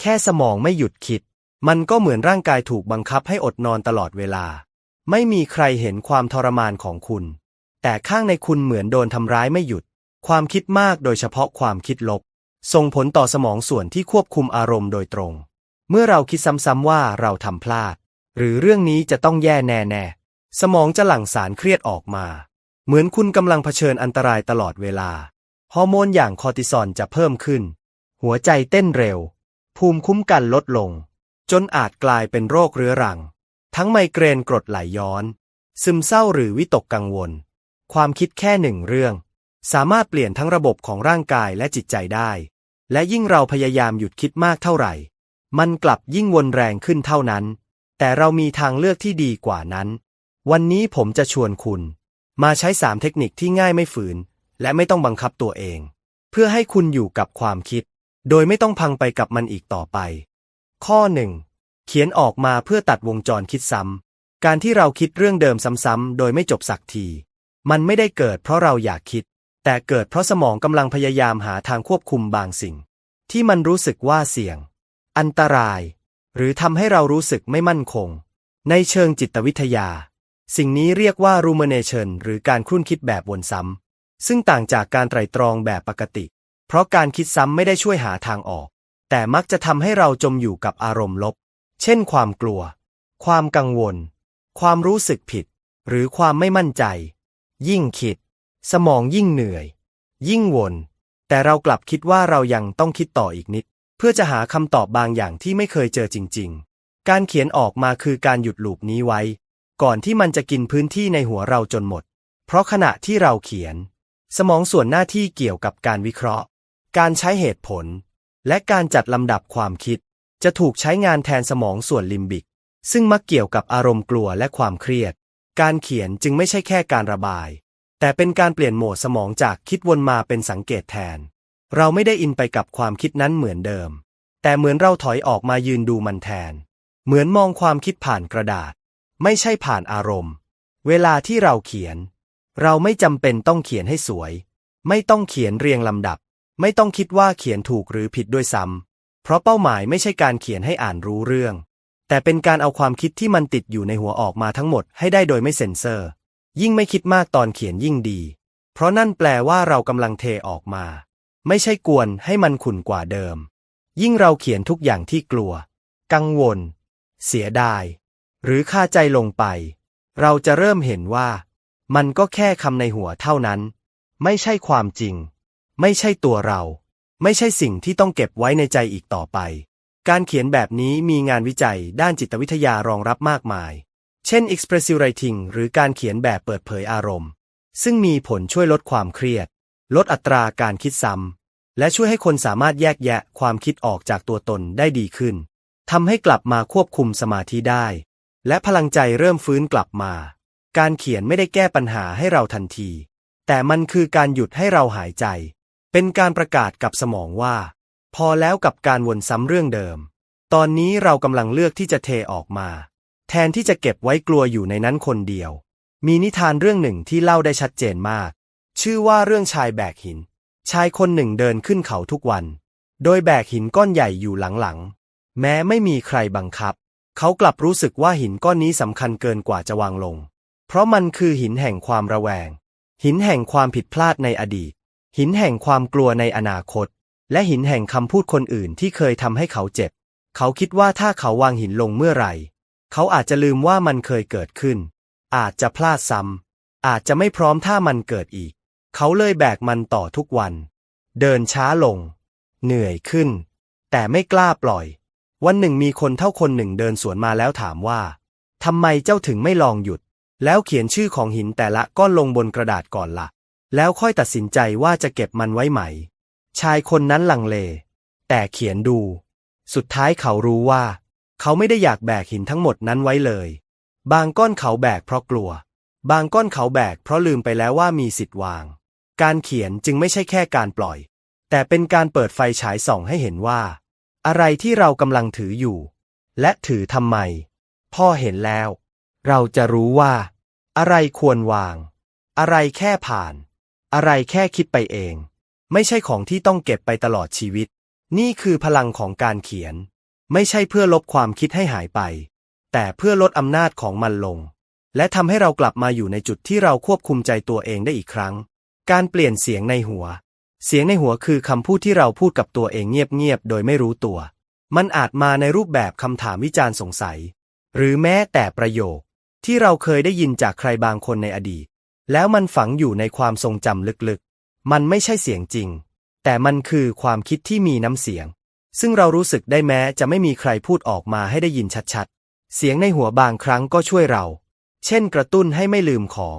แค่สมองไม่หยุดคิด มันก็เหมือนร่างกายถูกบังคับให้อดนอนตลอดเวลา ไม่มีใครเห็นความทรมานของคุณ แต่ข้างในคุณเหมือนโดนทำร้ายไม่หยุด ความคิดมากโดยเฉพาะความคิดลบ ส่งผลต่อสมองส่วนที่ควบคุมอารมณ์โดยตรง เมื่อเราคิดซ้ำๆว่าเราทำพลาด หรือเรื่องนี้จะต้องแย่แน่ๆ สมองจะหลั่งสารเครียดออกมา เหมือนคุณกำลังเผชิญอันตรายตลอดเวลา ฮอร์โมนอย่างคอร์ติซอลจะเพิ่มขึ้น หัวใจเต้นเร็ว ภูมิคุ้มกันลดลง จนอาจกลายเป็นโรคเรื้อรัง ทั้งไมเกรนกรดไหลย้อน ซึมเศร้าหรือวิตกกังวล ความคิดแค่หนึ่งเรื่อง สามารถเปลี่ยนทั้งระบบของร่างกายและจิตใจได้ และยิ่งเราพยายามหยุดคิดมากเท่าไหร่ มันกลับยิ่งวนแรงขึ้นเท่านั้น แต่เรามีทางเลือกที่ดีกว่านั้น วันนี้ผมจะชวนคุณ มาใช้สามเทคนิคที่ง่ายไม่ฝืน และไม่ต้องบังคับตัวเอง เพื่อให้คุณอยู่กับความคิด โดยไม่ต้องพังไปกับมันอีกต่อไป ข้อหนึ่งเขียนออกมาเพื่อตัดวงจรคิดซ้ำ การที่เราคิดเรื่องเดิมซ้ำๆ โดยไม่จบสักที มันไม่ได้เกิดเพราะเราอยากคิด แต่เกิดเพราะสมองกำลังพยายามหาทางควบคุมบางสิ่ง ที่มันรู้สึกว่าเสี่ยง อันตราย หรือทำให้เรารู้สึกไม่มั่นคง ในเชิงจิตวิทยา สิ่งนี้เรียกว่า rumination หรือการครุ่นคิดแบบวนซ้ำ ซึ่งต่างจากการไตร่ตรองแบบปกติ เพราะการคิดซ้ำไม่ได้ช่วยหาทางออก แต่มักจะทำให้เราจมอยู่กับอารมณ์ลบ เช่นความกลัว ความกังวล ความรู้สึกผิด หรือความไม่มั่นใจ ยิ่งคิด สมองยิ่งเหนื่อย ยิ่งวน แต่เรากลับคิดว่าเรายังต้องคิดต่ออีกนิด เพื่อจะหาคำตอบบางอย่างที่ไม่เคยเจอจริง ๆ การเขียนออกมาคือการหยุดลูปนี้ไว้ ก่อนที่มันจะกินพื้นที่ในหัวเราจนหมด เพราะขณะที่เราเขียน สมองส่วนหน้าที่เกี่ยวกับการวิเคราะห์ การใช้เหตุผล และการจัดลำดับความคิด จะถูกใช้งานแทนสมองส่วนลิมบิก ซึ่งมักเกี่ยวกับอารมณ์กลัวและความเครียด การเขียนจึงไม่ใช่แค่การระบาย แต่เป็นการเปลี่ยนโหมดสมองจากคิดวนมาเป็นสังเกตแทน เราไม่ได้อินไปกับความคิดนั้นเหมือนเดิม แต่เหมือนเราถอยออกมายืนดูมันแทน เหมือนมองความคิดผ่านกระดาษ ไม่ใช่ผ่านอารมณ์ เวลาที่เราเขียน เราไม่จำเป็นต้องเขียนให้สวย ไม่ต้องเขียนเรียงลำดับ ไม่ต้องคิดว่าเขียนถูกหรือผิดด้วยซ้ำ เพราะเป้าหมายไม่ใช่การเขียนให้อ่านรู้เรื่อง แต่เป็นการเอาความคิดที่มันติดอยู่ในหัวออกมาทั้งหมดให้ได้โดยไม่เซ็นเซอร์ ยิ่งไม่คิดมากตอนเขียนยิ่งดี เพราะนั่นแปลว่าเรากำลังเทออกมา ไม่ใช่กวนให้มันขุ่นกว่าเดิม ยิ่งเราเขียนทุกอย่างที่กลัว กังวล เสียดาย หรือคาใจลงไป เราจะเริ่มเห็นว่า มันก็แค่คำในหัวเท่านั้น ไม่ใช่ความจริง ไม่ใช่ตัวเรา ไม่ใช่สิ่งที่ต้องเก็บไว้ในใจอีกต่อไป การเขียนแบบนี้มีงานวิจัยด้านจิตวิทยารองรับมากมาย เช่น expressive writing หรือการเขียนแบบเปิดเผยอารมณ์ ซึ่งมีผลช่วยลดความเครียด ลดอัตราการคิดซ้ำ และช่วยให้คนสามารถแยกแยะความคิดออกจากตัวตนได้ดีขึ้นทำให้กลับมาควบคุมสมาธิได้ และพลังใจเริ่มฟื้นกลับมา การเขียนไม่ได้แก้ปัญหาให้เราทันที แต่มันคือการหยุดให้เราหายใจ เป็นการประกาศกับสมองว่า พอแล้วกับการวนซ้ำเรื่องเดิม ตอนนี้เรากำลังเลือกที่จะเทออกมา แทนที่จะเก็บไว้กลัวอยู่ในนั้นคนเดียว มีนิทานเรื่องหนึ่งที่เล่าได้ชัดเจนมาก ชื่อว่าเรื่องชายแบกหิน ชายคนหนึ่งเดินขึ้นเขาทุกวัน โดยแบกหินก้อนใหญ่อยู่หลังๆ แม้ไม่มีใครบังคับ เขากลับรู้สึกว่าหินก้อนนี้สำคัญเกินกว่าจะวางลง เพราะมันคือหินแห่งความระแวง หินแห่งความผิดพลาดในอดีต หินแห่งความกลัวในอนาคต และหินแห่งคำพูดคนอื่นที่เคยทำให้เขาเจ็บ เขาคิดว่าถ้าเขาวางหินลงเมื่อไหร่ เขาอาจจะลืมว่ามันเคยเกิดขึ้น อาจจะพลาดซ้ำอาจจะไม่พร้อมถ้ามันเกิดอีก เขาเลยแบกมันต่อทุกวัน เดินช้าลง เหนื่อยขึ้น แต่ไม่กล้าปล่อย วันหนึ่งมีคนเท่าคนหนึ่งเดินสวนมาแล้วถามว่าทำไมเจ้าถึงไม่ลองหยุด แล้วเขียนชื่อของหินแต่ละก้อนลงบนกระดาษก่อนละ่ะ แล้วค่อยตัดสินใจว่าจะเก็บมันไว้ไหม ชายคนนั้นลังเล แต่เขียนดู สุดท้ายเขารู้ว่า เขาไม่ได้อยากแบกหินทั้งหมดนั้นไว้เลย บางก้อนเขาแบกเพราะกลัว บางก้อนเขาแบกเพราะลืมไปแล้วว่ามีสิทธิ์วาง การเขียนจึงไม่ใช่แค่การปล่อย แต่เป็นการเปิดไฟฉายส่องให้เห็นว่า อะไรที่เรากำลังถืออยู่ และถือทำไม พ่อเห็นแล้ว เราจะรู้ว่า อะไรควรวาง อะไรแค่ผ่าน อะไรแค่คิดไปเอง ไม่ใช่ของที่ต้องเก็บไปตลอดชีวิต นี่คือพลังของการเขียน ไม่ใช่เพื่อลบความคิดให้หายไป แต่เพื่อลดอำนาจของมันลง และทำให้เรากลับมาอยู่ในจุดที่เราควบคุมใจตัวเองได้อีกครั้ง การเปลี่ยนเสียงในหัว เสียงในหัวคือคำพูดที่เราพูดกับตัวเองเงียบๆโดยไม่รู้ตัว มันอาจมาในรูปแบบคำถามวิจารณ์สงสัย หรือแม้แต่ประโยคที่เราเคยได้ยินจากใครบางคนในอดีต แล้วมันฝังอยู่ในความทรงจำลึกๆ มันไม่ใช่เสียงจริง แต่มันคือความคิดที่มีน้ำเสียง ซึ่งเรารู้สึกได้แม้จะไม่มีใครพูดออกมาให้ได้ยินชัดๆ เสียงในหัวบางครั้งก็ช่วยเรา เช่นกระตุ้นให้ไม่ลืมของ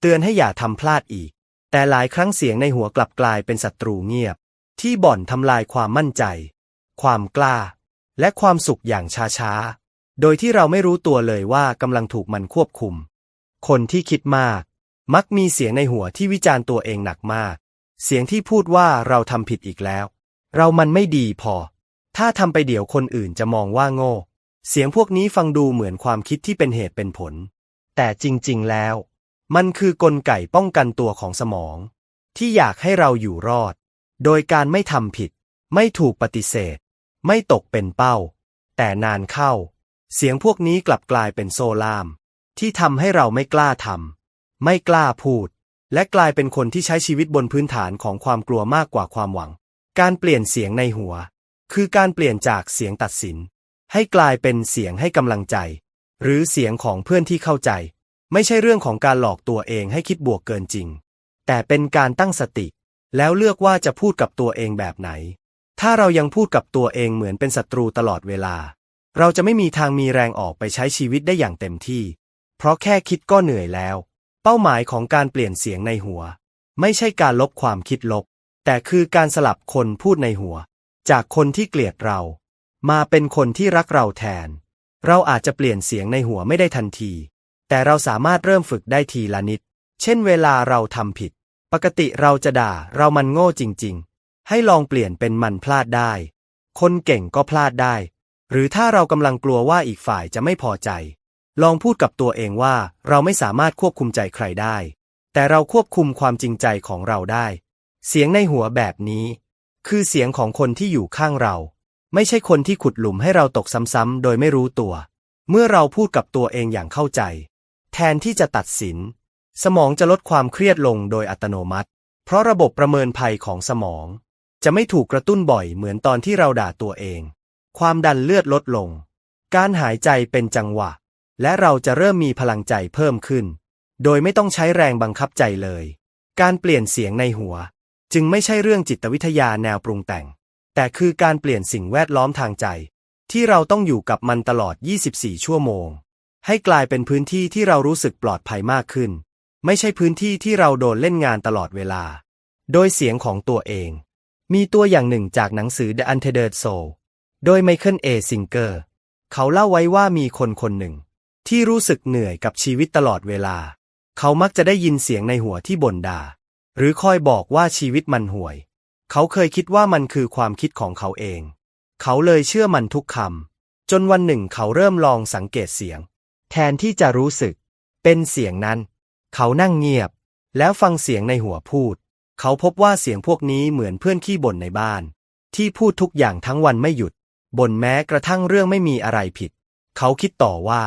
เตือนให้อย่าทำพลาดอีก แต่หลายครั้งเสียงในหัวกลับกลายเป็นศัตรูเงียบ ที่บ่อนทำลายความมั่นใจ ความกล้า และความสุขอย่างช้าๆ โดยที่เราไม่รู้ตัวเลยว่ากำลังถูกมันควบคุม คนที่คิดมาก มักมีเสียงในหัวที่วิจารณ์ตัวเองหนักมาก เสียงที่พูดว่าเราทำผิดอีกแล้ว เรามันไม่ดีพอ ถ้าทำไปเดี๋ยวคนอื่นจะมองว่าโง่ เสียงพวกนี้ฟังดูเหมือนความคิดที่เป็นเหตุเป็นผล แต่จริง ๆ แล้ว มันคือกลไกป้องกันตัวของสมอง ที่อยากให้เราอยู่รอด โดยการไม่ทำผิด ไม่ถูกปฏิเสธ ไม่ตกเป็นเป้า แต่นานเข้า เสียงพวกนี้กลับกลายเป็นโซลาม ที่ทำให้เราไม่กล้าทำ ไม่กล้าพูด และกลายเป็นคนที่ใช้ชีวิตบนพื้นฐานของความกลัวมากกว่าความหวัง การเปลี่ยนเสียงในหัว คือการเปลี่ยนจากเสียงตัดสิน ให้กลายเป็นเสียงให้กำลังใจ หรือเสียงของเพื่อนที่เข้าใจ ไม่ใช่เรื่องของการหลอกตัวเองให้คิดบวกเกินจริง แต่เป็นการตั้งสติ แล้วเลือกว่าจะพูดกับตัวเองแบบไหน ถ้าเรายังพูดกับตัวเองเหมือนเป็นศัตรูตลอดเวลา เราจะไม่มีทางมีแรงออกไปใช้ชีวิตได้อย่างเต็มที่ เพราะแค่คิดก็เหนื่อยแล้ว เป้าหมายของการเปลี่ยนเสียงในหัว ไม่ใช่การลบความคิดลบ แต่คือการสลับคนพูดในหัว จากคนที่เกลียดเรา มาเป็นคนที่รักเราแทน เราอาจจะเปลี่ยนเสียงในหัวไม่ได้ทันที แต่เราสามารถเริ่มฝึกได้ทีละนิด เช่นเวลาเราทำผิด ปกติเราจะด่าเรามันโง่จริง ๆ ให้ลองเปลี่ยนเป็นมันพลาดได้ คนเก่งก็พลาดได้ หรือถ้าเรากำลังกลัวว่าอีกฝ่ายจะไม่พอใจ ลองพูดกับตัวเองว่าเราไม่สามารถควบคุมใจใครได้ แต่เราควบคุมความจริงใจของเราได้ เสียงในหัวแบบนี้ คือเสียงของคนที่อยู่ข้างเรา ไม่ใช่คนที่ขุดหลุมให้เราตกซ้ำๆโดยไม่รู้ตัว เมื่อเราพูดกับตัวเองอย่างเข้าใจ แทนที่จะตัดสิน สมองจะลดความเครียดลงโดยอัตโนมัติ เพราะระบบประเมินภัยของสมอง จะไม่ถูกกระตุ้นบ่อยเหมือนตอนที่เราด่าตัวเอง ความดันเลือดลดลง การหายใจเป็นจังหวะ และเราจะเริ่มมีพลังใจเพิ่มขึ้น โดยไม่ต้องใช้แรงบังคับใจเลย การเปลี่ยนเสียงในหัว จึงไม่ใช่เรื่องจิตวิทยาแนวปรุงแต่ง แต่คือการเปลี่ยนสิ่งแวดล้อมทางใจ ที่เราต้องอยู่กับมันตลอด 24 ชั่วโมง ให้กลายเป็นพื้นที่ที่เรารู้สึกปลอดภัยมากขึ้น ไม่ใช่พื้นที่ที่เราโดนเล่นงานตลอดเวลา โดยเสียงของตัวเอง มีตัวอย่างหนึ่งจากหนังสือ The Untethered Soul โดยไมเคิลเอซิงเกอร์ เขาเล่าไว้ว่ามีคนคนหนึ่ง ที่รู้สึกเหนื่อยกับชีวิตตลอดเวลา เขามักจะได้ยินเสียงในหัวที่บ่นด่า หรือคอยบอกว่าชีวิตมันห่วย เขาเคยคิดว่ามันคือความคิดของเขาเอง เขาเลยเชื่อมันทุกคำจนวันหนึ่งเขาเริ่มลองสังเกตเสียง แทนที่จะรู้สึก เป็นเสียงนั้น เขานั่งเงียบ แล้วฟังเสียงในหัวพูด เขาพบว่าเสียงพวกนี้เหมือนเพื่อนขี้บ่นในบ้าน ที่พูดทุกอย่างทั้งวันไม่หยุดบ่นแม้กระทั่งเรื่องไม่มีอะไรผิด เขาคิดต่อว่า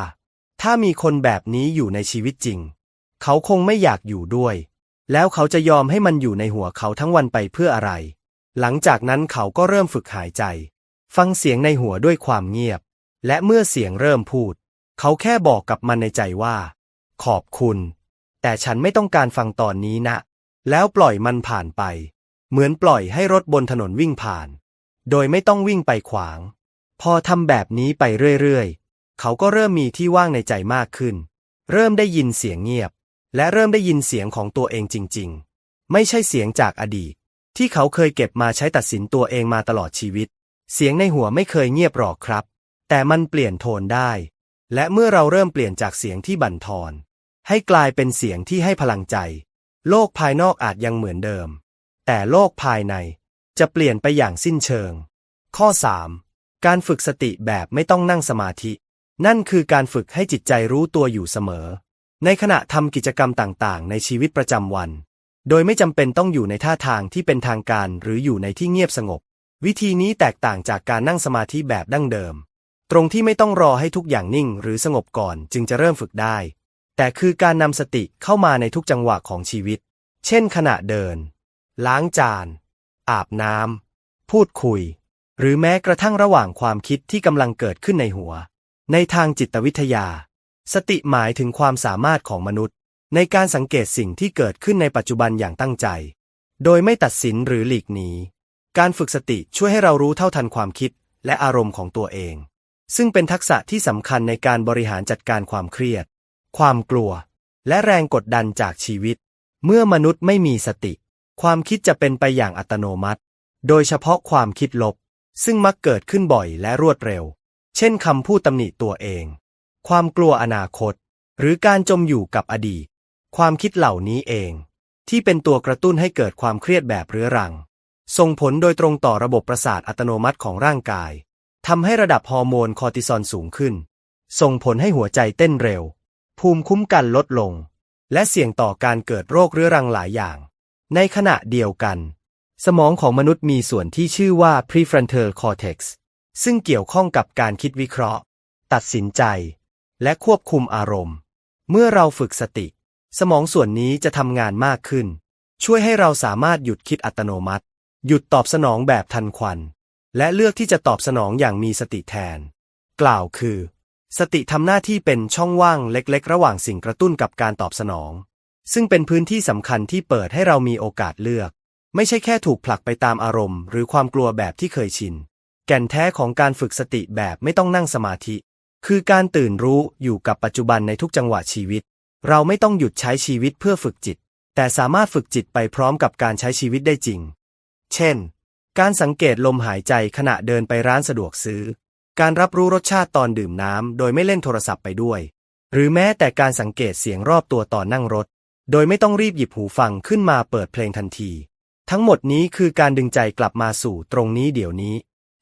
ถ้ามีคนแบบนี้อยู่ในชีวิตจริง เขาคงไม่อยากอยู่ด้วย แล้วเขาจะยอมให้มันอยู่ในหัวเขาทั้งวันไปเพื่ออะไร หลังจากนั้นเขาก็เริ่มฝึกหายใจ ฟังเสียงในหัวด้วยความเงียบ และเมื่อเสียงเริ่มพูด เขาแค่บอกกับมันในใจว่า ขอบคุณ แต่ฉันไม่ต้องการฟังตอนนี้นะ แล้วปล่อยมันผ่านไป เหมือนปล่อยให้รถบนถนนวิ่งผ่าน โดยไม่ต้องวิ่งไปขวาง พอทำแบบนี้ไปเรื่อยๆ เขาก็เริ่มมีที่ว่างในใจมากขึ้น เริ่มได้ยินเสียงเงียบ และเริ่มได้ยินเสียงของตัวเองจริง ๆ ไม่ใช่เสียงจากอดีต ที่เขาเคยเก็บมาใช้ตัดสินตัวเองมาตลอดชีวิต เสียงในหัวไม่เคยเงียบหรอกครับ แต่มันเปลี่ยนโทนได้ และเมื่อเราเริ่มเปลี่ยนจากเสียงที่บั่นทอน ให้กลายเป็นเสียงที่ให้พลังใจ โลกภายนอกอาจยังเหมือนเดิม แต่โลกภายในจะเปลี่ยนไปอย่างสิ้นเชิง ข้อ 3. การฝึกสติแบบไม่ต้องนั่งสมาธิ นั่นคือการฝึกให้จิตใจรู้ตัวอยู่เสมอ ในขณะทำกิจกรรมต่างๆ ในชีวิตประจำวัน โดยไม่จำเป็นต้องอยู่ในท่าทางที่เป็นทางการหรืออยู่ในที่เงียบสงบ วิธีนี้แตกต่างจากการนั่งสมาธิแบบดั้งเดิม ตรงที่ไม่ต้องรอให้ทุกอย่างนิ่งหรือสงบก่อนจึงจะเริ่มฝึกได้ แต่คือการนำสติเข้ามาในทุกจังหวะของชีวิต เช่น ขณะเดิน ล้างจาน อาบน้ำพูดคุย หรือแม้กระทั่งระหว่างความคิดที่กำลังเกิดขึ้นในหัว ในทางจิตวิทยา สติหมายถึงความสามารถของมนุษย์ ในการสังเกตสิ่งที่เกิดขึ้นในปัจจุบันอย่างตั้งใจ โดยไม่ตัดสินหรือหลีกหนี การฝึกสติช่วยให้เรารู้เท่าทันความคิดและอารมณ์ของตัวเอง ซึ่งเป็นทักษะที่สำคัญในการบริหารจัดการความเครียด ความกลัว และแรงกดดันจากชีวิต เมื่อมนุษย์ไม่มีสติ ความคิดจะเป็นไปอย่างอัตโนมัติ โดยเฉพาะความคิดลบ ซึ่งมักเกิดขึ้นบ่อยและรวดเร็ว เช่นคำพูดตำหนิตัวเอง ความกลัวอนาคต หรือการจมอยู่กับอดีต ความคิดเหล่านี้เอง ที่เป็นตัวกระตุ้นให้เกิดความเครียดแบบเรื้อรัง ส่งผลโดยตรงต่อระบบประสาทอัตโนมัติของร่างกายทำให้ระดับฮอร์โมนคอร์ติซอลสูงขึ้น ส่งผลให้หัวใจเต้นเร็ว ภูมิคุ้มกันลดลง และเสี่ยงต่อการเกิดโรคเรื้อรังหลายอย่าง ในขณะเดียวกัน สมองของมนุษย์มีส่วนที่ชื่อว่า prefrontal cortex ซึ่งเกี่ยวข้องกับการคิดวิเคราะห์ ตัดสินใจ และควบคุมอารมณ์ เมื่อเราฝึกสติ สมองส่วนนี้จะทำงานมากขึ้น ช่วยให้เราสามารถหยุดคิดอัตโนมัติ หยุดตอบสนองแบบทันควัน และเลือกที่จะตอบสนองอย่างมีสติแทน กล่าวคือ สติทำหน้าที่เป็นช่องว่างเล็กๆ ระหว่างสิ่งกระตุ้นกับการตอบสนอง ซึ่งเป็นพื้นที่สำคัญที่เปิดให้เรามีโอกาสเลือก ไม่ใช่แค่ถูกผลักไปตามอารมณ์ หรือความกลัวแบบที่เคยชิน แก่นแท้ของการฝึกสติแบบไม่ต้องนั่งสมาธิ คือการตื่นรู้อยู่กับปัจจุบันในทุกจังหวะชีวิต เราไม่ต้องหยุดใช้ชีวิตเพื่อฝึกจิต แต่สามารถฝึกจิตไปพร้อมกับการใช้ชีวิตได้จริง เช่น การสังเกตลมหายใจขณะเดินไปร้านสะดวกซื้อ การรับรู้รสชาติตอนดื่มน้ำโดยไม่เล่นโทรศัพท์ไปด้วย หรือแม้แต่การสังเกตเสียงรอบตัวตอนนั่งรถ โดยไม่ต้องรีบหยิบหูฟังขึ้นมาเปิดเพลงทันที ทั้งหมดนี้คือการดึงใจกลับมาสู่ตรงนี้เดี๋ยวนี้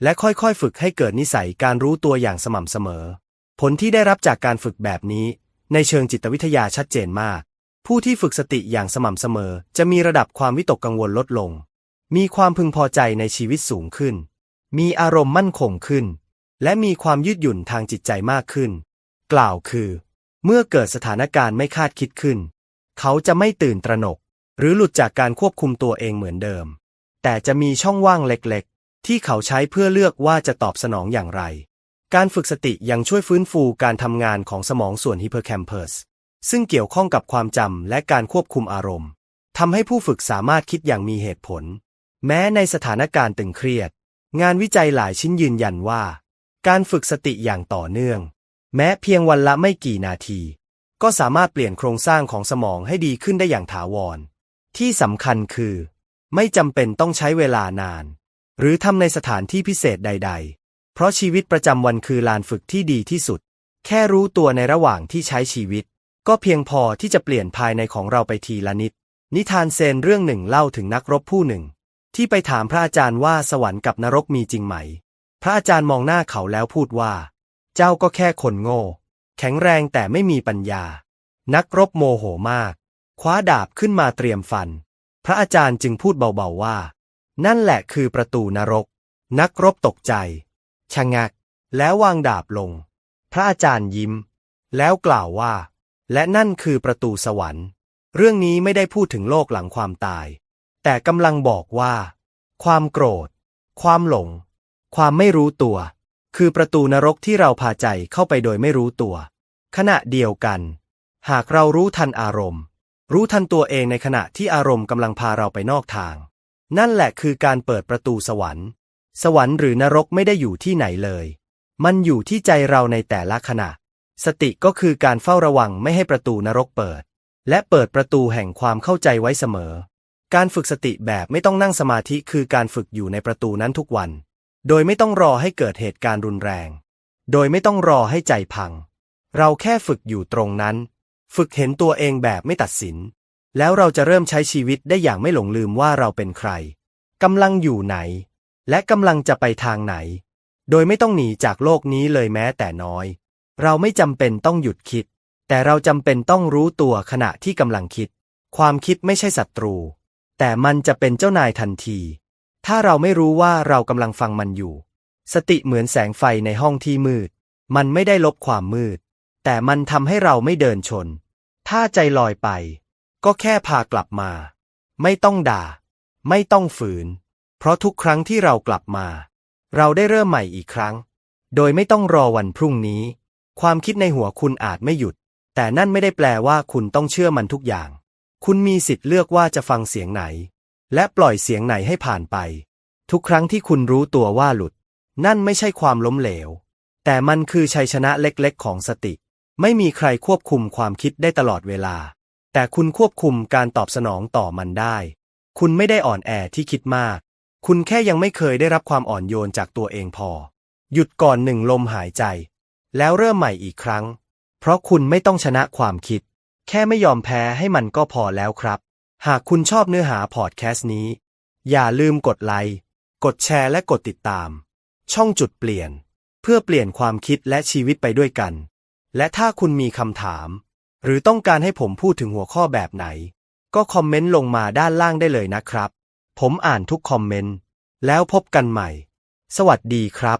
และค่อยๆ ฝึกให้เกิดนิสัยการรู้ตัวอย่างสม่ำเสมอ ผลที่ได้รับจากการฝึกแบบนี้ ในเชิงจิตวิทยาชัดเจนมาก ผู้ที่ฝึกสติอย่างสม่ำเสมอ จะมีระดับความวิตกกังวลลดลง มีความพึงพอใจในชีวิตสูงขึ้น มีอารมณ์มั่นคงขึ้น และมีความยืดหยุ่นทางจิตใจมากขึ้น กล่าวคือ เมื่อเกิดสถานการณ์ไม่คาดคิดขึ้น เขาจะไม่ตื่นตระหนก หรือหลุดจากการควบคุมตัวเองเหมือนเดิม แต่จะมีช่องว่างเล็กๆ ที่เขาใช้เพื่อเลือกว่าจะตอบสนองอย่างไร การฝึกสติยังช่วยฟื้นฟูการทำงานของสมองส่วนฮิปโปแคมเปัสซึ่งเกี่ยวข้องกับความจำและการควบคุมอารมณ์ทำให้ผู้ฝึกสามารถคิดอย่างมีเหตุผล แม้ในสถานการณ์ตึงเครียด งานวิจัยหลายชิ้นยืนยันว่า การฝึกสติอย่างต่อเนื่อง แม้เพียงวันละไม่กี่นาที ก็สามารถเปลี่ยนโครงสร้างของสมองให้ดีขึ้นได้อย่างถาวร ที่สำคัญคือ ไม่จำเป็นต้องใช้เวลานาน หรือทำในสถานที่พิเศษใด ๆ เพราะชีวิตประจำวันคือลานฝึกที่ดีที่สุด แค่รู้ตัวในระหว่างที่ใช้ชีวิต ก็เพียงพอที่จะเปลี่ยนภายในของเราไปทีละนิด นิทานเซนเรื่องหนึ่งเล่าถึงนักรบผู้หนึ่ง ที่ไปถามพระอาจารย์ว่าสวรรค์กับนรกมีจริงไหม พระอาจารย์มองหน้าเขาแล้วพูดว่า เจ้าก็แค่คนโง่ แข็งแรงแต่ไม่มีปัญญา นักรบโมโหมาก คว้าดาบขึ้นมาเตรียมฟัน พระอาจารย์จึงพูดเบาๆว่า นั่นแหละคือประตูนรก นักรบตกใจ ชะงัก แล้ววางดาบลง พระอาจารย์ยิ้ม แล้วกล่าวว่า และนั่นคือประตูสวรรค์ เรื่องนี้ไม่ได้พูดถึงโลกหลังความตาย แต่กำลังบอกว่า ความโกรธ ความหลง ความไม่รู้ตัว คือประตูนรกที่เราพาใจเข้าไปโดยไม่รู้ตัว ขณะเดียวกัน หากเรารู้ทันอารมณ์ รู้ทันตัวเองในขณะที่อารมณ์กำลังพาเราไปนอกทาง นั่นแหละคือการเปิดประตูสวรรค์ สวรรค์หรือนรกไม่ได้อยู่ที่ไหนเลย มันอยู่ที่ใจเราในแต่ละขณะ สติก็คือการเฝ้าระวังไม่ให้ประตูนรกเปิด และเปิดประตูแห่งความเข้าใจไว้เสมอ การฝึกสติแบบไม่ต้องนั่งสมาธิคือการฝึกอยู่ในประตูนั้นทุกวัน โดยไม่ต้องรอให้เกิดเหตุการณ์รุนแรง โดยไม่ต้องรอให้ใจพัง เราแค่ฝึกอยู่ตรงนั้น ฝึกเห็นตัวเองแบบไม่ตัดสิน แล้วเราจะเริ่มใช้ชีวิตได้อย่างไม่หลงลืมว่าเราเป็นใครกำลังอยู่ไหน และกำลังจะไปทางไหน โดยไม่ต้องหนีจากโลกนี้เลยแม้แต่น้อย เราไม่จำเป็นต้องหยุดคิด แต่เราจำเป็นต้องรู้ตัวขณะที่กำลังคิด ความคิดไม่ใช่ศัตรู แต่มันจะเป็นเจ้านายทันที ถ้าเราไม่รู้ว่าเรากำลังฟังมันอยู่ สติเหมือนแสงไฟในห้องที่มืด มันไม่ได้ลบความมืด แต่มันทำให้เราไม่เดินชน ถ้าใจลอยไป ก็แค่พากลับมา ไม่ต้องด่า ไม่ต้องฝืน เพราะทุกครั้งที่เรากลับมา เราได้เริ่มใหม่อีกครั้ง โดยไม่ต้องรอวันพรุ่งนี้ ความคิดในหัวคุณอาจไม่หยุด แต่นั่นไม่ได้แปลว่าคุณต้องเชื่อมันทุกอย่าง คุณมีสิทธิ์เลือกว่าจะฟังเสียงไหน และปล่อยเสียงไหนให้ผ่านไป ทุกครั้งที่คุณรู้ตัวว่าหลุด นั่นไม่ใช่ความล้มเหลว แต่มันคือชัยชนะเล็กๆ ของสติ ไม่มีใครควบคุมความคิดได้ตลอดเวลา แต่คุณควบคุมการตอบสนองต่อมันได้ คุณไม่ได้อ่อนแอที่คิดมาก คุณแค่ยังไม่เคยได้รับความอ่อนโยนจากตัวเองพอ หยุดก่อนหนึ่งลมหายใจ แล้วเริ่มใหม่อีกครั้ง เพราะคุณไม่ต้องชนะความคิด แค่ไม่ยอมแพ้ให้มันก็พอแล้วครับ หากคุณชอบเนื้อหาพอดแคสต์นี้ อย่าลืมกดไลค์ กดแชร์และกดติดตาม ช่องจุดเปลี่ยน เพื่อเปลี่ยนความคิดและชีวิตไปด้วยกัน และถ้าคุณมีคำถาม หรือต้องการให้ผมพูดถึงหัวข้อแบบไหน ก็คอมเมนต์ลงมาด้านล่างได้เลยนะครับ ผมอ่านทุกคอมเมนต์ แล้วพบกันใหม่ สวัสดีครับ